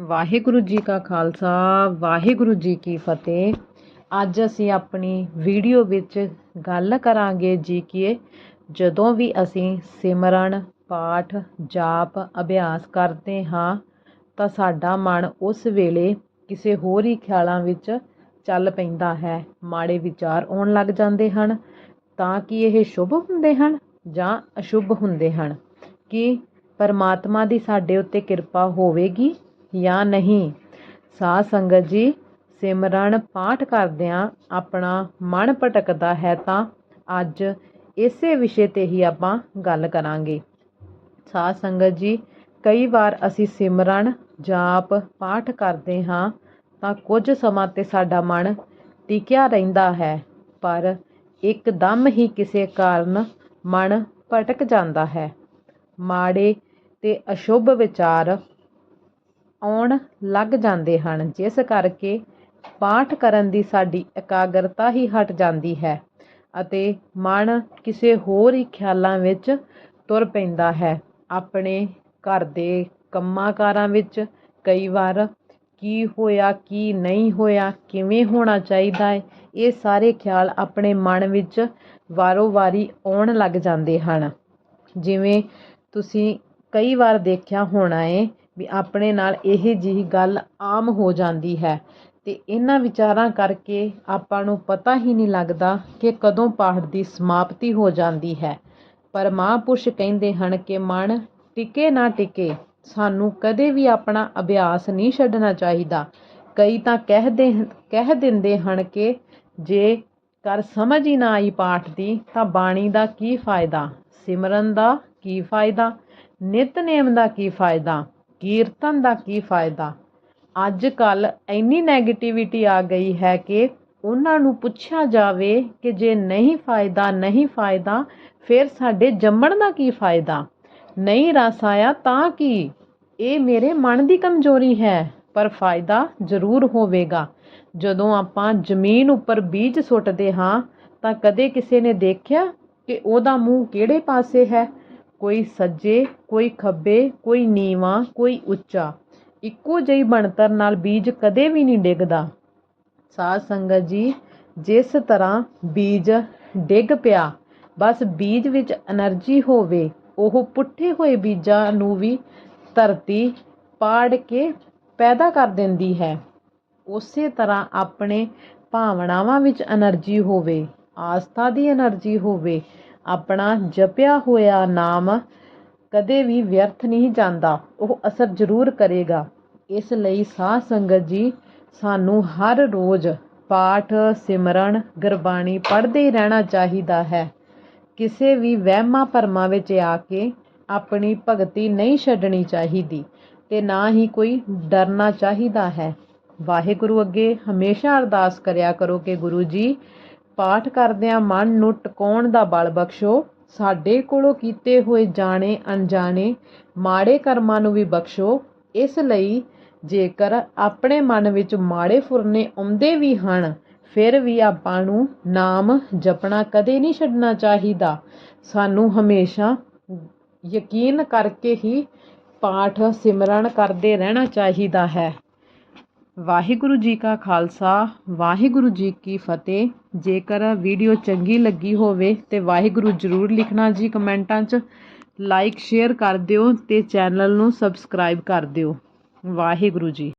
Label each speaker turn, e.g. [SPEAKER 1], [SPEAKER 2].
[SPEAKER 1] ਵਾਹਿਗੁਰੂ ਜੀ ਕਾ ਖਾਲਸਾ, ਵਾਹਿਗੁਰੂ ਜੀ ਕੀ ਫਤਿਹ। ਅੱਜ ਅਸੀਂ ਆਪਣੀ ਵੀਡੀਓ ਵਿੱਚ ਗੱਲ ਕਰਾਂਗੇ ਜੀ ਕਿ ਜਦੋਂ ਵੀ ਅਸੀਂ ਸਿਮਰਨ, ਪਾਠ, ਜਾਪ, ਅਭਿਆਸ ਕਰਦੇ ਹਾਂ, ਤਾਂ ਸਾਡਾ ਮਨ ਉਸ ਵੇਲੇ ਕਿਸੇ ਹੋਰ ਹੀ ਖਿਆਲਾਂ ਵਿੱਚ ਚੱਲ ਪੈਂਦਾ ਹੈ। ਮਾੜੇ ਵਿਚਾਰ ਆਉਣ ਲੱਗ ਜਾਂਦੇ ਹਨ, ਤਾਂ ਕਿ ਇਹ ਸ਼ੁਭ ਹੁੰਦੇ ਹਨ ਜਾਂ ਅਸ਼ੁਭ ਹੁੰਦੇ ਹਨ? ਕਿ ਪਰਮਾਤਮਾ ਦੀ ਸਾਡੇ ਉੱਤੇ ਕਿਰਪਾ ਹੋਵੇਗੀ? ਜਾਂ ਨਹੀਂ? ਸਾਧ ਸੰਗਤ ਜੀ, ਸਿਮਰਨ ਪਾਠ ਕਰਦਿਆਂ ਆਪਣਾ ਮਨ ਭਟਕਦਾ ਹੈ ਤਾਂ ਅੱਜ ਇਸੇ ਵਿਸ਼ੇ ਤੇ ਹੀ ਆਪਾਂ ਗੱਲ ਕਰਾਂਗੇ। ਸਾਧ ਸੰਗਤ ਜੀ, ਕਈ ਵਾਰ ਅਸੀਂ ਸਿਮਰਨ ਜਾਪ ਪਾਠ ਕਰਦੇ ਹਾਂ ਤਾਂ ਕੁਝ ਸਮਾਂ ਤੇ ਸਾਡਾ ਮਨ ਟਿਕਿਆ ਰਹਿੰਦਾ ਹੈ, ਪਰ ਇੱਕਦਮ ਹੀ ਕਿਸੇ ਕਾਰਨ ਮਨ ਭਟਕ ਜਾਂਦਾ ਹੈ। ਮਾੜੇ ਤੇ ਅਸ਼ੁਭ ਵਿਚਾਰ ਆਉਣ ਲੱਗ ਜਾਂਦੇ ਹਨ, ਜਿਸ ਕਰਕੇ ਪਾਠ ਕਰਨ ਦੀ ਸਾਡੀ ਇਕਾਗਰਤਾ ਹੀ ਹਟ ਜਾਂਦੀ ਹੈ ਅਤੇ ਮਨ ਕਿਸੇ ਹੋਰ ਹੀ ਖਿਆਲਾਂ ਵਿੱਚ ਤੁਰ ਪੈਂਦਾ ਹੈ। ਆਪਣੇ ਘਰ ਦੇ ਕੰਮਾਂ ਕਾਰਾਂ ਵਿੱਚ ਕਈ ਵਾਰ ਕੀ ਹੋਇਆ, ਕੀ ਨਹੀਂ ਹੋਇਆ, ਕਿਵੇਂ ਹੋਣਾ ਚਾਹੀਦਾ ਹੈ, ਇਹ ਸਾਰੇ ਖਿਆਲ ਆਪਣੇ ਮਨ ਵਿੱਚ ਵਾਰੋ ਵਾਰੀ ਆਉਣ ਲੱਗ ਜਾਂਦੇ ਹਨ। ਜਿਵੇਂ ਤੁਸੀਂ ਕਈ ਵਾਰ ਦੇਖਿਆ ਹੋਣਾ ਏ ਵੀ ਆਪਣੇ ਨਾਲ ਇਹ ਜਿਹੀ ਗੱਲ ਆਮ ਹੋ ਜਾਂਦੀ ਹੈ। ਅਤੇ ਇਹਨਾਂ ਵਿਚਾਰਾਂ ਕਰਕੇ ਆਪਾਂ ਨੂੰ ਪਤਾ ਹੀ ਨਹੀਂ ਲੱਗਦਾ ਕਿ ਕਦੋਂ ਪਾਠ ਦੀ ਸਮਾਪਤੀ ਹੋ ਜਾਂਦੀ ਹੈ। ਪਰ ਮਹਾਂਪੁਰਸ਼ ਕਹਿੰਦੇ ਹਨ ਕਿ ਮਨ ਟਿਕੇ ਨਾ ਟਿਕੇ, ਸਾਨੂੰ ਕਦੇ ਵੀ ਆਪਣਾ ਅਭਿਆਸ ਨਹੀਂ ਛੱਡਣਾ ਚਾਹੀਦਾ। ਕਈ ਤਾਂ ਕਹਿਦੇ ਕਹਿ ਦਿੰਦੇ ਹਨ ਕਿ ਜੇ ਕਰ ਸਮਝ ਹੀ ਨਾ ਆਈ ਪਾਠ ਦੀ, ਤਾਂ ਬਾਣੀ ਦਾ ਕੀ ਫਾਇਦਾ? ਸਿਮਰਨ ਦਾ ਕੀ ਫਾਇਦਾ? ਨਿਤਨੇਮ ਦਾ ਕੀ ਫਾਇਦਾ? ਕੀਰਤਨ ਦਾ ਕੀ ਫਾਇਦਾ? ਅੱਜ ਕੱਲ ਇੰਨੀ 네ਗੇਟਿਵਿਟੀ ਆ ਗਈ ਹੈ ਕਿ ਉਹਨਾਂ ਨੂੰ ਪੁੱਛਿਆ ਜਾਵੇ ਕਿ ਜੇ ਨਹੀਂ ਫਾਇਦਾ ਨਹੀਂ ਫਾਇਦਾ, ਫਿਰ ਸਾਡੇ ਜੰਮਣ ਦਾ ਕੀ ਫਾਇਦਾ? ਨਹੀਂ ਰਸ ਆਇਆ ਤਾਂ ਕੀ? ਇਹ ਮੇਰੇ ਮਨ ਦੀ ਕਮਜ਼ੋਰੀ ਹੈ, ਪਰ ਫਾਇਦਾ ਜ਼ਰੂਰ ਹੋਵੇਗਾ। ਜਦੋਂ ਆਪਾਂ ਜ਼ਮੀਨ ਉੱਪਰ ਬੀਜ ਸੁੱਟਦੇ ਹਾਂ, ਤਾਂ ਕਦੇ ਕਿਸੇ ਨੇ ਦੇਖਿਆ ਕਿ ਉਹਦਾ ਮੂੰਹ ਕਿਹੜੇ ਪਾਸੇ ਹੈ? ਕੋਈ ਸੱਜੇ, ਕੋਈ ਖੱਬੇ, ਕੋਈ ਨੀਵਾਂ, ਕੋਈ ਉੱਚਾ। ਇੱਕੋ ਜਿਹੀ ਬਣਤਰ ਨਾਲ ਬੀਜ ਕਦੇ ਵੀ ਨਹੀਂ ਡਿੱਗਦਾ। ਸਾਧ ਸੰਗਤ ਜੀ, ਜਿਸ ਤਰ੍ਹਾਂ ਬੀਜ ਡਿੱਗ ਪਿਆ, ਬਸ ਬੀਜ ਵਿੱਚ એનર્ਜੀ ਹੋਵੇ, ਉਹ ਪੁੱਠੇ ਹੋਏ ਬੀਜਾਂ ਨੂੰ ਵੀ ਧਰਤੀ ਪਾੜ ਕੇ ਪੈਦਾ ਕਰ ਦਿੰਦੀ ਹੈ। ਉਸੇ ਤਰ੍ਹਾਂ ਆਪਣੇ ਭਾਵਨਾਵਾਂ ਵਿੱਚ એનર્ਜੀ ਹੋਵੇ, ਆਸਥਾ ਦੀ એનર્ਜੀ ਹੋਵੇ ਆਪਣਾ ਜਪਿਆ ਹੋਇਆ ਨਾਮ ਕਦੇ ਵੀ ਵਿਅਰਥ ਨਹੀਂ ਜਾਂਦਾ। ਉਹ ਅਸਰ ਜ਼ਰੂਰ ਕਰੇਗਾ। ਇਸ ਲਈ ਸਾਧ ਸੰਗਤ ਜੀ, ਸਾਨੂੰ ਹਰ ਰੋਜ਼ ਪਾਠ, ਸਿਮਰਨ, ਗੁਰਬਾਣੀ ਪੜ੍ਹਦੇ ਰਹਿਣਾ ਚਾਹੀਦਾ ਹੈ। ਕਿਸੇ ਵੀ ਵਹਿਮਾਂ ਭਰਮਾਂ ਵਿੱਚ ਆ ਕੇ ਆਪਣੀ ਭਗਤੀ ਨਹੀਂ ਛੱਡਣੀ ਚਾਹੀਦੀ ਤੇ ਨਾ ਹੀ ਕੋਈ ਡਰਨਾ ਚਾਹੀਦਾ ਹੈ। ਵਾਹਿਗੁਰੂ ਅੱਗੇ ਹਮੇਸ਼ਾ ਅਰਦਾਸ ਕਰਿਆ ਕਰੋ ਕਿ ਗੁਰੂ ਜੀ ਪਾਠ ਕਰਦਿਆਂ ਮਨ ਨੂੰ ਟਿਕਾਉਣ ਦਾ ਬਲ ਬਖਸ਼ੋ। ਸਾਡੇ ਕੋਲੋਂ ਕੀਤੇ ਹੋਏ ਜਾਣੇ, ਅਣਜਾਣੇ, ਮਾੜੇ ਕਰਮਾਂ ਨੂੰ ਵੀ ਬਖਸ਼ੋ। ਇਸ ਲਈ ਜੇਕਰ ਆਪਣੇ ਮਨ ਵਿੱਚ ਮਾੜੇ ਫੁਰਨੇ ਆਉਂਦੇ ਵੀ ਹਨ, ਫਿਰ ਵੀ ਆਪਾਂ ਨੂੰ ਨਾਮ ਜਪਣਾ ਕਦੇ ਨਹੀਂ ਛੱਡਣਾ ਚਾਹੀਦਾ। ਸਾਨੂੰ ਹਮੇਸ਼ਾ ਯਕੀਨ ਕਰਕੇ ਹੀ ਪਾਠ ਸਿਮਰਨ ਕਰਦੇ ਰਹਿਣਾ ਚਾਹੀਦਾ ਹੈ। ਵਾਹਿਗੁਰੂ ਜੀ ਕਾ ਖਾਲਸਾ, ਵਾਹਿਗੁਰੂ ਜੀ ਕੀ ਫਤਿਹ। ਜੇਕਰ ਵੀਡੀਓ ਚੰਗੀ ਲੱਗੀ ਹੋਵੇ ਤੇ ਵਾਹਿਗੁਰੂ ਜ਼ਰੂਰ ਲਿਖਣਾ ਜੀ ਕਮੈਂਟਾਂ 'ਚ। ਲਾਈਕ, ਸ਼ੇਅਰ ਕਰ ਦਿਓ ਤੇ ਚੈਨਲ ਨੂੰ ਸਬਸਕ੍ਰਾਈਬ ਕਰ ਦਿਓ। ਵਾਹਿਗੁਰੂ ਜੀ।